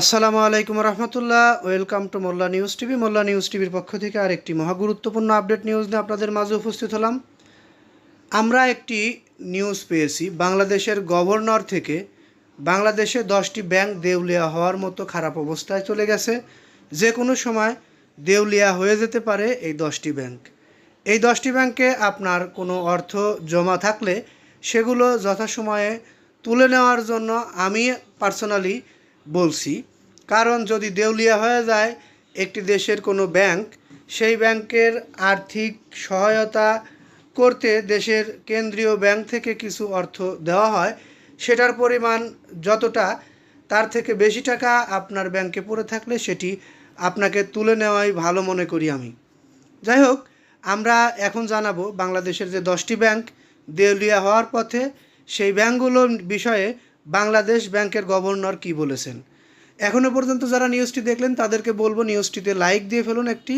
আসসালামু আলাইকুম রহমতুল্লাহ। Welcome to Molla news TV. Molla news টিভির পক্ষ থেকে আরেকটি মহা গুরুত্বপূর্ণ আপডেট নিউজ নিয়ে আপনাদের মাঝে উপস্থিত হলাম। আমরা একটি নিউজ পেয়েছি, বাংলাদেশের গভর্নর থেকে বাংলাদেশে দশটি ব্যাংক দেউলিয়া হওয়ার মতো খারাপ অবস্থায় চলে গেছে। যে কোনো সময় দেউলিয়া হয়ে যেতে পারে এই দশটি ব্যাংক। এই দশটি ব্যাংকে আপনার কোনো অর্থ জমা থাকলে সেগুলো যথাসময়ে তুলে নেওয়ার জন্য আমি পার্সোনালি বলছি। কারণ যদি দেউলিয়া হয়ে যায় একটি দেশের কোনো ব্যাংক, সেই ব্যাংকের আর্থিক সহায়তা করতে দেশের কেন্দ্রীয় ব্যাংক থেকে কিছু অর্থ দেওয়া হয়, সেটার পরিমাণ যতটা, তার থেকে বেশি টাকা আপনার ব্যাংকে পড়ে থাকলে সেটি আপনাকে তুলে নেওয়াই ভালো মনে করি আমি। যাই হোক, আমরা এখন জানাব বাংলাদেশের যে দশটি ব্যাংক দেউলিয়া হওয়ার পথে, সেই ব্যাংকগুলোর বিষয়ে বাংলাদেশ ব্যাংকের গভর্নর কি বলেছেন? এখনও পর্যন্ত যারা নিউজটি দেখলেন, তাদেরকে বলব নিউজটিতে লাইক দিয়ে ফেলুন একটি,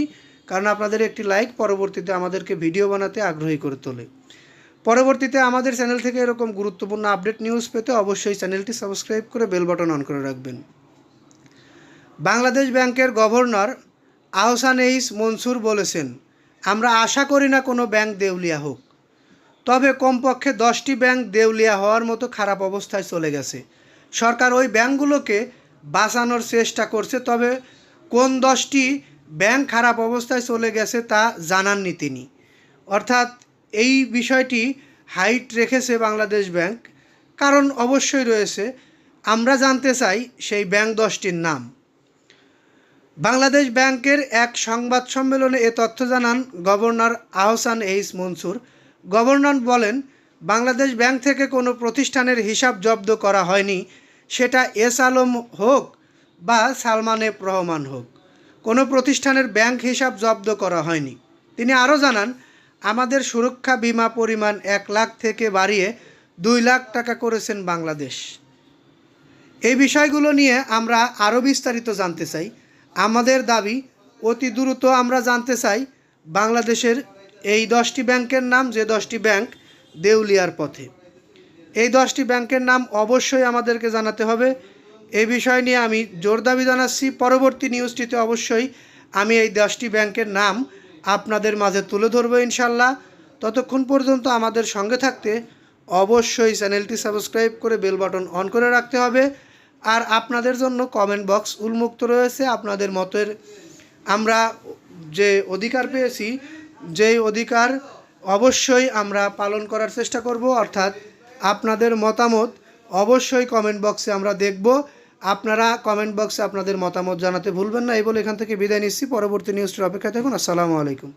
কারণ আপনাদের একটি লাইক পরবর্তীতে আমাদেরকে ভিডিও বানাতে আগ্রহী করে তোলে। পরবর্তীতে আমাদের চ্যানেল থেকে এরকম গুরুত্বপূর্ণ আপডেট নিউজ পেতে অবশ্যই চ্যানেলটি সাবস্ক্রাইব করে বেল বাটন অন করে রাখবেন। বাংলাদেশ ব্যাংকের গভর্নর আহসান এইস মনসুর বলেছেন, আমরা আশা করি না কোনো ব্যাংক দেউলিয়া হোক। তবে কমপক্ষে দশটি ব্যাংক দেউলিয়া হওয়ার মতো খারাপ অবস্থায় চলে গেছে। সরকার ওই ব্যাংকগুলোকে বাঁচানোর চেষ্টা করছে, তবে কোন দশটি ব্যাংক খারাপ অবস্থায় চলে গেছে তা জানাননি তিনি। অর্থাৎ এই বিষয়টি হাইট রেখেছে বাংলাদেশ ব্যাংক। কারণ অবশ্যই রয়েছে, আমরা জানতে চাই সেই ব্যাংক দশটির নাম। বাংলাদেশ ব্যাংকের এক সংবাদ সম্মেলনে এ তথ্য জানান governor Ahsan H Mansur. Governor বলেন, বাংলাদেশ ব্যাংক থেকে কোনো প্রতিষ্ঠানের হিসাব জব্দ করা হয়নি, সেটা এস আলম হোক বা সালমান রহমান হোক। কোনো প্রতিষ্ঠানের ব্যাংক হিসাব জব্দ করা হয়নি। তিনি আরও জানান, আমাদের সুরক্ষা বিমা পরিমাণ এক লাখ থেকে বাড়িয়ে দুই লাখ টাকা করেছেন বাংলাদেশ। এই বিষয়গুলো নিয়ে আমরা আরও বিস্তারিত জানতে চাই। আমাদের দাবি, অতি দ্রুত আমরা জানতে চাই, বাংলাদেশের এই দশটি ব্যাংকের নাম, যে দশটি ব্যাংক দেউলিয়ার পথে। এই দশটি ব্যাংকের নাম অবশ্যই আমাদেরকে জানাতে হবে। এই বিষয় নিয়ে আমি জোর দাবি জানাচ্ছি। পরবর্তী নিউজটিতে অবশ্যই আমি এই দশটি ব্যাংকের নাম আপনাদের মাঝে তুলে ধরবো ইনশাল্লাহ। ততক্ষণ পর্যন্ত আমাদের সঙ্গে থাকতে অবশ্যই চ্যানেলটি সাবস্ক্রাইব করে বেল বাটন অন করে রাখতে হবে। আর আপনাদের জন্য কমেন্ট বক্স উন্মুক্ত রয়েছে। আপনাদের মতের আমরা যে অধিকার পেয়েছি যেই অধিকার অবশ্যই আমরা পালন করার চেষ্টা করব, অর্থাৎ আপনাদের মতামত অবশ্যই কমেন্ট বক্সে আমরা দেখব। আপনারা কমেন্ট বক্সে আপনাদের মতামত জানাতে ভুলবেন না, এই বলে এখান থেকে বিদায় নিচ্ছি। পরবর্তী নিউজটির অপেক্ষা থাকুন। আসসালামু আলাইকুম।